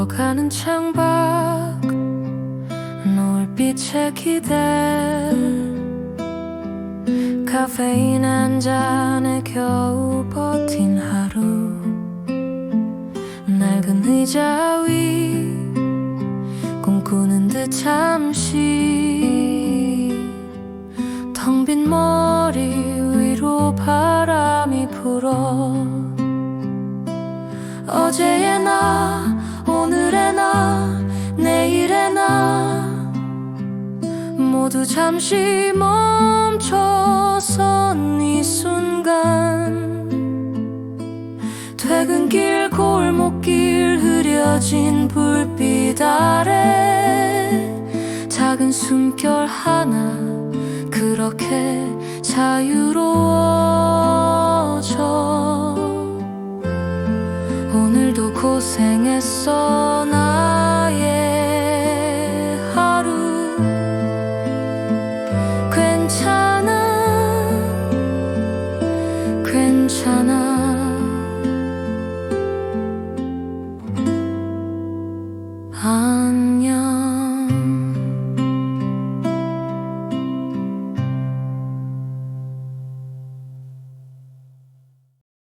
걸어가는 창밖 노을빛에 기대 카페인 한 잔에 겨우 버틴 하루. 낡은 의자 위 꿈꾸는 듯 잠시. 텅 빈 머리 위로 바람이 불어. 어제의 나 모두 잠시 멈춰선 이 순간. 퇴근길 골목길 흐려진 불빛 아래 작은 숨결 하나 그렇게 자유로워져. 오늘도 고생했어 나 괜찮아. 안녕